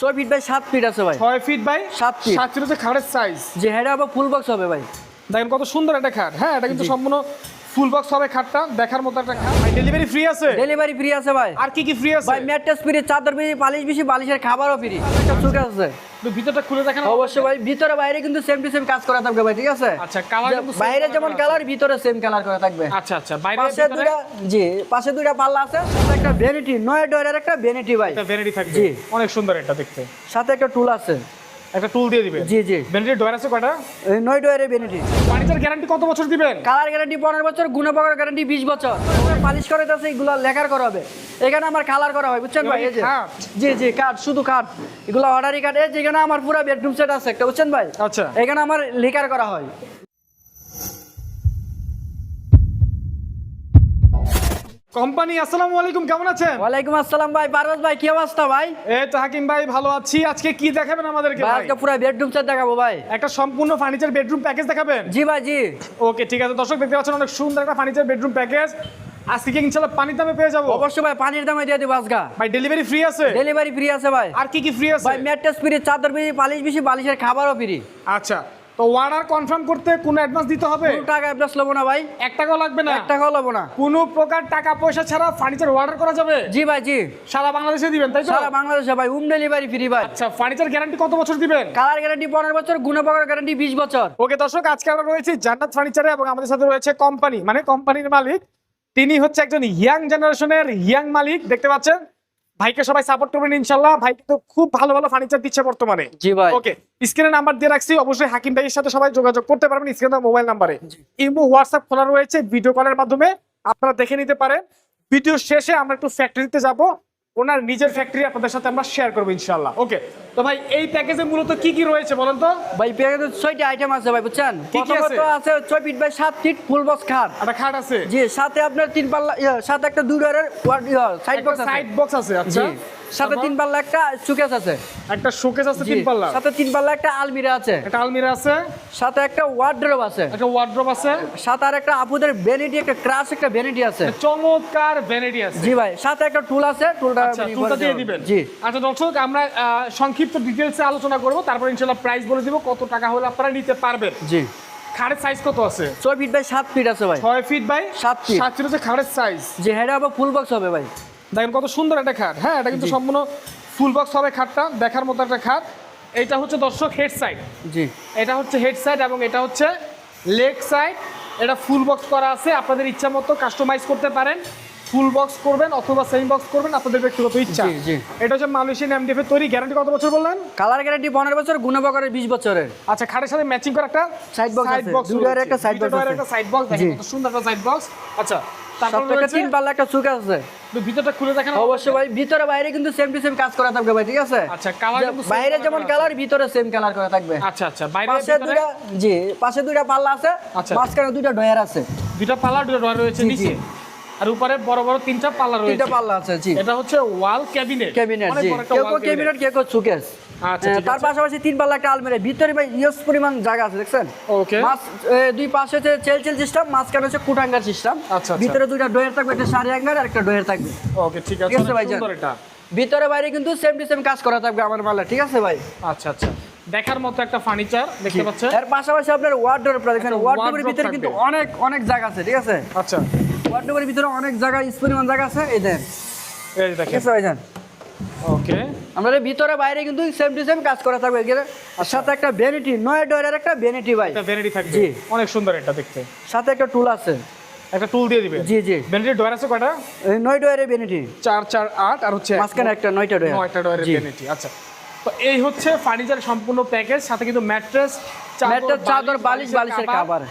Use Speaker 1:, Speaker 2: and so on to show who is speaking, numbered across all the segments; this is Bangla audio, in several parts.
Speaker 1: ছয় ফিট বাই সাত ফিট আছে ভাই।
Speaker 2: ছয় ফিট বাই
Speaker 1: সাত ফিট
Speaker 2: সাত ফিট হচ্ছে খাটের সাইজ
Speaker 1: যে হেডে আবার ফুল বক্স হবে ভাই।
Speaker 2: দেখেন কত সুন্দর একটা খাট হ্যাঁ এটা কিন্তু সম্পূর্ণ ফুল বক্স হবে খাটটা দেখার মতো একটা খাট। ডেলিভারি ফ্রি আছে?
Speaker 1: ডেলিভারি ফ্রি আছে ভাই।
Speaker 2: আর কি কি ফ্রি আছে?
Speaker 1: ভাই ম্যাট্রেস ফ্রি চাদর ফ্রি বালিশ বেশি বালিশের খাবারও ফ্রি একটা সুখ আছে।
Speaker 2: একটু ভিতরটা খুলে দেখেন
Speaker 1: অবশ্যই ভাই ভিতরে বাইরে কিন্তু সেম টু সেম কাজ করা থাকবে ভাই ঠিক আছে?
Speaker 2: আচ্ছা,
Speaker 1: বাইরে যেমন কালার ভিতরে সেম কালার করা থাকবে।
Speaker 2: আচ্ছা আচ্ছা বাইরে
Speaker 1: পাশে জি পাশে দুইটা পাল্লা আছে সাথে একটা ভ্যানিটি নয় একটা ভ্যানিটি ভাই।
Speaker 2: একটা ভ্যানিটি থাকবে।
Speaker 1: জি।
Speaker 2: অনেক সুন্দর এটা দেখতে।
Speaker 1: সাথে একটা টুল আছে।
Speaker 2: একটা টুল দিয়ে দিবেন।
Speaker 1: জি জি।
Speaker 2: বেনিটি ডয়ার আছে কয়টা?
Speaker 1: এই নয় ডয়ের বেনিটি
Speaker 2: ফার্নিচার গ্যারান্টি কত বছর দিবেন?
Speaker 1: কালার গ্যারান্টি পনেরো বছর গুণপকার গ্যারান্টি বিশ বছর। পালিশ করে আছে এগুলো লেখার করা হবে। এখানে আমার কালার করা হয় বুঝছেন ভাই? এই যে? জি জি কাঠ শুধু কাঠ এগুলো অর্ডারি কাঠ এই যেখানে আমার পুরো বেডরুম সেট আছে একটা বুঝছেন ভাই?
Speaker 2: আচ্ছা।
Speaker 1: এখানে আমার লেখার করা হয়।
Speaker 2: কোম্পানি আসসালামু আলাইকুম কেমন আছেন?
Speaker 1: ওয়ালাইকুম আসসালাম ভাই পারভেজ ভাই কি অবস্থা ভাই?
Speaker 2: এই তো হাকিম ভাই ভালো আছি। আজকে কি দেখাবেন আমাদেরকে
Speaker 1: ভাই
Speaker 2: ভাই?
Speaker 1: আজকে পুরো বেডরুম সেট দেখাবো ভাই।
Speaker 2: একটা সম্পূর্ণ ফার্নিচার বেডরুম প্যাকেজ দেখাবেন?
Speaker 1: জি ভাই জি।
Speaker 2: ওকে ঠিক আছে। দর্শক দেখতে পাচ্ছেন অনেক সুন্দর একটা ফার্নিচার বেডরুম প্যাকেজ আজকে কি ইনশাআল্লাহ পানির দামে পেয়ে যাব?
Speaker 1: অবশ্যই ভাই পানির দামে দিয়ে দিব আজকা।
Speaker 2: ভাই ডেলিভারি ফ্রি আছে?
Speaker 1: ডেলিভারি ফ্রি আছে ভাই।
Speaker 2: আর কি কি ফ্রি আছে?
Speaker 1: ভাই ম্যাট্রেস ফ্রি চাদর ফ্রি বালিশ বেশি বালিশের খাবারও ফ্রি
Speaker 2: আচ্ছা। তো অর্ডার কনফার্ম করতে কোনো অ্যাডভান্স দিতে হবে?
Speaker 1: কোনো টাকা অ্যাডভান্স লবো না ভাই।
Speaker 2: এক টাকাও লাগবে না।
Speaker 1: এক টাকাও লবো না।
Speaker 2: কোনো প্রকার টাকা পয়সা ছাড়া ফার্নিচার অর্ডার করা যাবে?
Speaker 1: জি ভাই জি।
Speaker 2: সারা বাংলাদেশে দিবেন তাই তো?
Speaker 1: সারা বাংলাদেশে ভাই হোম ডেলিভারি ফ্রি ভাই।
Speaker 2: আচ্ছা ফার্নিচার গ্যারান্টি কত বছর দিবেন?
Speaker 1: কালার গ্যারান্টি পনেরো বছর গুণপাকের গ্যারান্টি বিশ বছর।
Speaker 2: ওকে দর্শক আজকে আমরা রয়েছি জান্নাত ফার্নিচারে এবং আমাদের সাথে রয়েছে কোম্পানি মানে কোম্পানির মালিক। তিনি হচ্ছে একজন ইয়াং জেনারেশনের ইয়াং মালিক দেখতে পাচ্ছেন? ভাইকে সবাই সাপোর্ট করবেন ইনশাল্লাহ। ভাই কিন্তু খুব ভালো ভালো ফার্নিচার দিচ্ছে বর্তমানে।
Speaker 1: জি ভাই।
Speaker 2: ওকে স্ক্রিনে নাম্বার দিয়ে রাখছি। অবশ্যই হাকিম ভাইয়ের সাথে সবাই যোগাযোগ করতে পারবেন স্ক্রিনে মোবাইল নাম্বারে ইমো হোয়াটসঅ্যাপ খোলা রয়েছে ভিডিও কলের মাধ্যমে আপনারা দেখে নিতে পারেন। ভিডিও শেষে আমরা একটু ফ্যাক্টরিতে যাব। ওনার নিজের ফ্যাক্টরি আপনাদের সাথে আমরা শেয়ার করব ইনশাল্লাহ ওকে তো ভাই এই প্যাকেজে মূলত কি কি রয়েছে বলেন তো?
Speaker 1: ভাই প্যাকেজে ছয়টি আইটেম আছে ভাই বুঝছেন?
Speaker 2: কি কি আছে?
Speaker 1: প্রথমত আছে ছয় ফিট বাই সাত ফিট ফুল বক্স খাট।
Speaker 2: একটা খাট আছে?
Speaker 1: জি সাথে আপনার তিন পাল্লা ইয়া, সাথে একটা দুই ডোরের সাইড বক্স আছে।
Speaker 2: সাইড বক্স আছে আচ্ছা।
Speaker 1: সাথে তিন পাল্লা একটা সুকেস আছে।
Speaker 2: একটা শোকেস আছে তিন পাল্লা
Speaker 1: সাথে তিন পাল্লা একটা আলমিরা আছে।
Speaker 2: একটা আলমিরা আছে।
Speaker 1: সাথে একটা ওয়ার্ড্রোব আছে।
Speaker 2: একটা ওয়ার্ড্রপ আছে।
Speaker 1: সাথে আর একটা আপুদের ভ্যানিটি একটা ক্রাশ একটা ভ্যানিটি আছে।
Speaker 2: চমৎকার ভ্যানিটি আছে।
Speaker 1: জি ভাই সাথে একটা টুল আছে টুলটা
Speaker 2: আচ্ছা টুলটা দিয়ে
Speaker 1: দিবেন। জি।
Speaker 2: আচ্ছা দর্শক আমরা সংক্ষিপ্ত ডিটেলসে আলোচনা করব তারপর ইনশাআল্লাহ প্রাইস বলে দিব কত টাকা হলে আপনারা নিতে পারবেন।
Speaker 1: জি।
Speaker 2: খাড়ের সাইজ কত আছে?
Speaker 1: ছয় ফিট বাই সাত ফিট আছে ভাই।
Speaker 2: ছয় ফিট বাই
Speaker 1: সাত feet।
Speaker 2: সাত ফিট হচ্ছে খাড়ের সাইজ
Speaker 1: যে হেডে আবার ফুল বক্স হবে ভাই।
Speaker 2: দেখেন কত সুন্দর একটা খাট। হ্যাঁ এটা কিন্তু সম্পূর্ণ ফুল বক্স হবে খাটটা দেখার মতো একটা খাট। এটা হচ্ছে দর্শক হেড সাইড
Speaker 1: জি।
Speaker 2: এটা হচ্ছে হেড সাইড এবং এটা হচ্ছে লেগ সাইড এটা ফুল বক্স করা আছে আপনাদের ইচ্ছা মতো কাস্টমাইজ করতে পারেন। ফুল বক্স করবেন অথবা সেমি বক্স করবেন আপনাদের ব্যক্তিগত ইচ্ছা। এটা হচ্ছে মালয়েশিয়ান এমডিএফ এর তৈরি। গ্যারান্টি কত বছর বললেন?
Speaker 1: কালার গ্যারান্টি পনেরো বছর গুণপাকের বিশ বছরের।
Speaker 2: আচ্ছা খাটের সাথে ম্যাচিং করা একটা
Speaker 1: সাইড বক্স
Speaker 2: box
Speaker 1: দুইটার একটা
Speaker 2: দুইটার
Speaker 1: আছে।
Speaker 2: একটা সাইড বক্স দেখেন কত সুন্দর একটা সাইড বক্স আচ্ছা তারপর
Speaker 1: তিন পাল্লা একটা আছে।
Speaker 2: ভিতরটা খুলে দেখেন
Speaker 1: অবশ্যই ভাই ভিতরে বাইরে কিন্তু সেম টু সেম কাজ করা থাকবে ভাই ঠিক আছে?
Speaker 2: আচ্ছা,
Speaker 1: বাইরে যেমন কালার ভিতরে সেম কালার করা থাকবে।
Speaker 2: আচ্ছা আচ্ছা বাইরে
Speaker 1: পাশে জি পাশে দুইটা পাল্লা আছে
Speaker 2: আচ্ছা।
Speaker 1: মাঝখানে দুইটা ডয়ার আছে।
Speaker 2: দুইটা পাল্লা দুটো ডয়ার রয়েছে। নিচে? আর উপরে বড় বড় তিনটা পাল্লা রয়েছে।
Speaker 1: তিনটা পাল্লা আছে জি।
Speaker 2: এটা হচ্ছে ওয়াল ক্যাবিনেট।
Speaker 1: ক্যাবিনেট জি। কেউ ক্যাবিনেট। কেউ সুকেস।
Speaker 2: আচ্ছা,
Speaker 1: তার পাশাপাশি তিন পাল্লা একটা আলমারি ভিতরে ভাই ইয়স পরিমাণ জায়গা আছে দেখছেন?
Speaker 2: ওকে
Speaker 1: মাছ দুই পাশে হচ্ছে চেল চেল সিস্টেম মাঝখানে হচ্ছে কুটাঙ্গার সিস্টেম
Speaker 2: আচ্ছা, আচ্ছা।
Speaker 1: ভিতরে দুইটা ডয়ার থাকবে একটা সারি আর একটা ডয়ার থাকবে।
Speaker 2: ওকে ঠিক আছে। সুন্দর এটা।
Speaker 1: ভিতরে বাইরে কিন্তু সেম টু সেম কাজ করা থাকবে আমার মালে ঠিক আছে ভাই?
Speaker 2: আচ্ছা আচ্ছা। দেখার মতো একটা ফার্নিচার দেখতে পাচ্ছেন?
Speaker 1: এর পাশাপাশি আপনার ওয়ার্ডরোব দেখেন ওয়ার্ডরোবের ভিতরে কিন্তু অনেক অনেক জায়গা আছে ঠিক আছে?
Speaker 2: আচ্ছা।
Speaker 1: ওয়ার্ডরোবের ভিতরে অনেক জায়গা পরিমাণ জায়গা আছে। এই দেন।
Speaker 2: এই দেখেন।
Speaker 1: আছে ভাইজান
Speaker 2: ওকে।
Speaker 1: আমাদের ভিতরে বাইরে কিন্তু সেম টু সেম কাজ করা থাকবে। আর সাথে একটা ভ্যানিটি নয় ডয়ের একটা ভ্যানিটি ভাই।
Speaker 2: একটা ভ্যানিটি থাকবে।
Speaker 1: জি।
Speaker 2: অনেক সুন্দর এটা দেখতে।
Speaker 1: সাথে একটা টুল আছে।
Speaker 2: একটা টুল দিয়ে দিবে?
Speaker 1: জি জি।
Speaker 2: ভ্যানিটি ডয়ার আছে কয়টা?
Speaker 1: এই নয় ডয়ের ভ্যানিটি
Speaker 2: চার চার আট আর হচ্ছে।
Speaker 1: মাঝখানে একটা নয়টা ডয়ের
Speaker 2: নয়টা ডয়ারের ভ্যানিটি আচ্ছা। তো এই হচ্ছে ফার্নিচার সম্পূর্ণ প্যাকেজ সাথে কিন্তু ম্যাট্রেস
Speaker 1: চাদর, বালিশ, বালিশের কভার।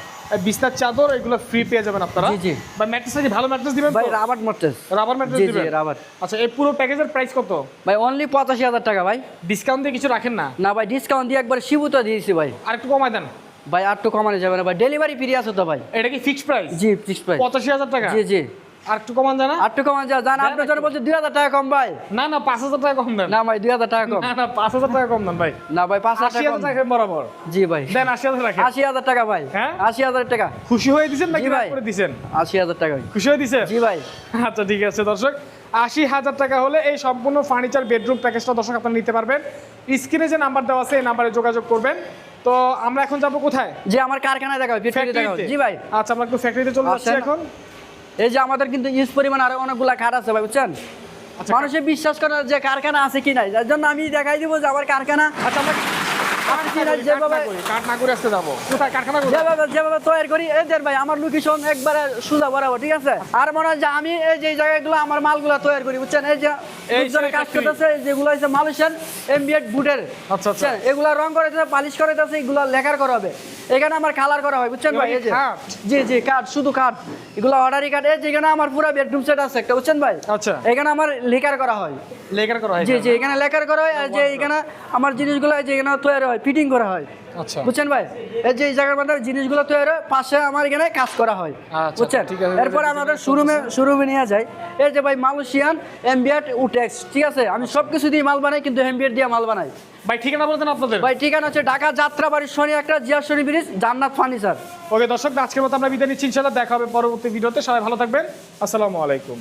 Speaker 2: বিছনার চাদর এগুলো ফ্রি পেয়ে যাবেন আপনারা।
Speaker 1: জি, জি।
Speaker 2: বা ম্যাট্রেস আছে ভালো ম্যাট্রেস দিবেন
Speaker 1: ভাই রাবার ম্যাট্রেস
Speaker 2: রাবার ম্যাট্রেস
Speaker 1: জি জি রাবার।
Speaker 2: আচ্ছা এই পুরো প্যাকেজের প্রাইস কত?
Speaker 1: ভাই অনলি পঁচাশি হাজার টাকা ভাই।
Speaker 2: ডিসকাউন্ট দিয়ে কিছু রাখেন না?
Speaker 1: না ভাই ডিসকাউন্ট দিয়ে একবার শিবুত দিয়েছি ভাই।
Speaker 2: আর একটু কমায় দেন।
Speaker 1: ভাই আর একটু কমানো যাবে না ভাই। ডেলিভারি ফ্রি আছে তো ভাই।
Speaker 2: এটা কি ফিক্সড প্রাইস
Speaker 1: জি ফিক্সড প্রাইস
Speaker 2: পঁচাশি হাজার টাকা?
Speaker 1: জি জি।
Speaker 2: আর একটু কমান জানা
Speaker 1: আর একটু কমান যা জান আপনার জন্য বলছে দুই হাজার টাকা কম ভাই।
Speaker 2: না না পাঁচ হাজার টাকা কম দেন।
Speaker 1: না ভাই দুই হাজার টাকা কম।
Speaker 2: না না পাঁচ হাজার টাকা কম দেন ভাই।
Speaker 1: না ভাই পাঁচ
Speaker 2: আশি
Speaker 1: টাকা
Speaker 2: হাজার
Speaker 1: কম।
Speaker 2: টাকা বরাবর।
Speaker 1: জি ভাই।
Speaker 2: দেন আশি হাজার রাখেন।
Speaker 1: আশি হাজার টাকা ভাই।
Speaker 2: হ্যাঁ?
Speaker 1: আশি হাজার টাকা।
Speaker 2: খুশি হয়ে দিছেন নাকি রাগ করে দিছেন?
Speaker 1: আশি টাকা
Speaker 2: খুশি হয়ে দিছেন?
Speaker 1: জি ভাই।
Speaker 2: আচ্ছা ঠিক আছে দর্শক। আশি হাজার টাকা হলে এই সম্পূর্ণ ফার্নিচার বেডরুম প্যাকেজটা দর্শক আপনারা নিতে পারবেন। স্ক্রিনে যে নাম্বার দেওয়া আছে এই নাম্বারে যোগাযোগ করবেন। তো আমরা এখন যাব কোথায়?
Speaker 1: যে আমার কারখানায় দেখা জি ভাই।
Speaker 2: আচ্ছা আমরা একটু ফ্যাক্টরিতে চলে যাচ্ছি এখন।
Speaker 1: এই যে আমাদের কিন্তু ইউজ পরিমাণ আরও অনেকগুলো কাঠ আছে ভাই বুঝছেন?
Speaker 2: আচ্ছা,
Speaker 1: মানুষে বিশ্বাস করে যে কারখানা আছে কি নাই? যার জন্য আমি দেখাই দিব যে আমার কারখানা
Speaker 2: আচ্ছা আমরা
Speaker 1: লোকেশন একবারে সোজা বরাবর ঠিক আছে? আর মনে হয় যে আমি এই যে জায়গাগুলো আমার মালগুলো তৈরি করি বুঝছেন? এই যে কাজ করতেছে যেগুলো হচ্ছে মালয়েশিয়ান এমবিএড বুটের
Speaker 2: আচ্ছা, আচ্ছা।
Speaker 1: এগুলা রং পালিশ করে দিতেছে এগুলো লেখার করা হবে। এখানে আমার কালার করা হয় বুঝছেন ভাই? এই যে? জি জি কাঠ শুধু কাঠ এগুলো অর্ডারি কাঠ এই যেখানে আমার পুরো বেডরুম সেট আছে একটা বুঝছেন ভাই?
Speaker 2: আচ্ছা।
Speaker 1: এখানে আমার লেখার করা হয়।
Speaker 2: লেকার করা হয়
Speaker 1: জি জি এখানে লেখার করা হয় আর যে এখানে আমার জিনিসগুলো যে এখানে তৈরি হয়। ফিটিং করা হয়।
Speaker 2: আচ্ছা।
Speaker 1: বুঝছেন ভাই? এই যে এই জায়গার মধ্যে জিনিসগুলো তৈরি হয় পাশে আমার এখানে কাজ করা হয়।
Speaker 2: আচ্ছা,
Speaker 1: বুঝছেন। এরপর আমাদের শোরুমে শোরুমে নিয়ে যায় এই যে ভাই মালয়েশিয়ান এমবিএট উটেক্স ঠিক আছে? আমি সব কিছু দিয়ে মাল বানাই কিন্তু এমবিএট দিয়ে মাল বানাই।
Speaker 2: ভাই ঠিকানা বলতেন আপনাদের?
Speaker 1: ভাই ঠিকানা হচ্ছে ঢাকা যাত্রাবাড়ির শনি একটা জিয়া শনি ব্রিজ জান্নাত ফার্নিচার।
Speaker 2: ওকে দর্শক আজকের মতো আমরা বিদায় নিচ্ছি। ইনশাল্লাহ দেখা হবে পরবর্তী ভিডিওতে। সবাই ভালো থাকবেন। আসসালামু আলাইকুম।